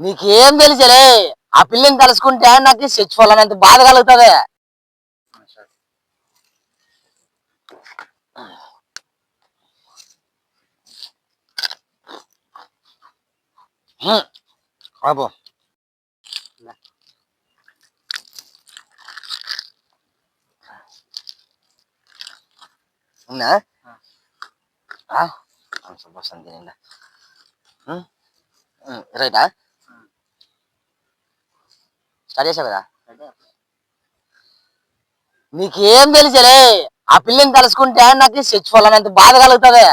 నీకేం తెలుసులే? ఆ పిల్లని తలుసుకుంటే నాకు చచ్చిపోవాలనేంత బాధ కలుగుతుంది. బాబు ఉన్నా వస్తుంది నిండా రైటా స్టార్ట్ చేసావు కదా? నీకేం తెలుసులే ఆ పిల్లని తలుసుకుంటే నాకు చచ్చిపోవాలనేంత బాధ కలుగుతుంది.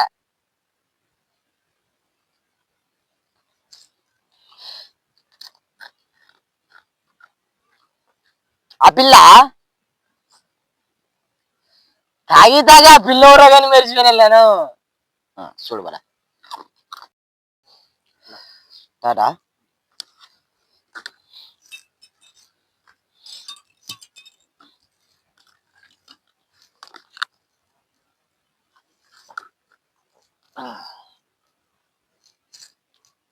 ఆ పిల్ల తాగి తాగి ఆ పిల్ల కానీ మెరిచిపోయిన వెళ్ళాను చూడు బల. టాటా. あ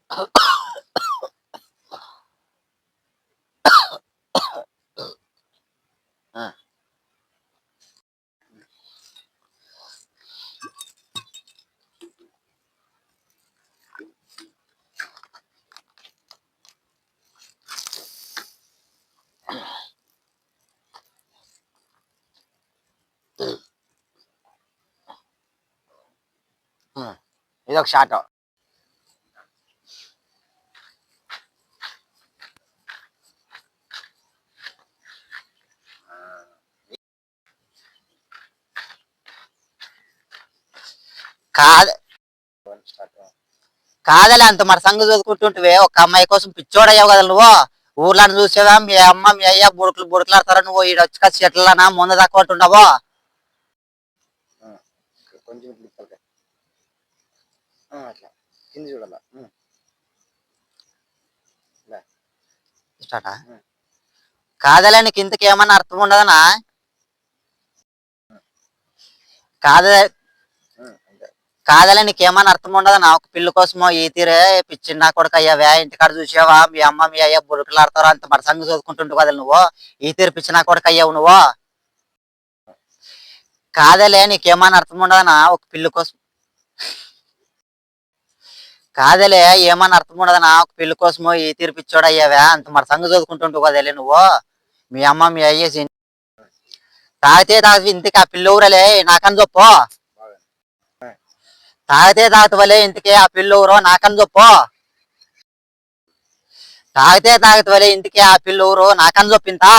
あ。ఇదొక ఒక షాట్. కాదు కాదలే అంత మన సంగతి చదువుకుంటుంటే ఒక అమ్మాయి కోసం పిచ్చోడయ్యావు కదా నువ్వు. ఊర్లో చూసేవా? మీ అమ్మ మీ అయ్య బుడుకులు బుడుకులాడతారా నువ్వు? ఈడ కదా చెట్లనా? ముందు దాకా ఉంటుండవో అట్లా. కింది చూడాల. స్టార్టా కాదలే నీకు ఇంతకు ఏమన్నా అర్థం ఉండదనా? కాదలే నీకు ఏమన్నా అర్థం ఉండదనా? ఒక పిల్ల కోసమో ఈ తీరే పిచ్చి నా కొడుకు అయ్యావా ఇంటికాడ చూసావా? మీ అమ్మ మీ అయ్య బుడుకులు ఆడతారు? అంత మరి సంగతి చదువుకుంటుంటావు కదా నువ్వు? ఈ తీరు పిచ్చి నా కొడుకు అయ్యావు నువ్వు? కాదలే నీకేమన్నా అర్థం ఉండదనా? ఒక పిల్లి కోసం కాదలే ఏమన్నా అర్థం ఉండదనా ఒక పెళ్ళి కోసమో ఈ తీర్పిచ్చోడు అయ్యావా అంత మరి సంగ చదువుకుంటుంటావు కదలే నువ్వు. మీ అమ్మ మీ అయ్యేసి తాగితే తాగి ఇంతకి ఆ పిల్ల ఊరలే నాకని చెప్పు. తాగితే తాగుతవలే ఇంతకే ఆ పిల్ల ఊరు నాకని చెప్పు. తాగితే తాగుతవలే ఇంతకే ఆ పిల్ల ఊరు నాకని చెప్పింతా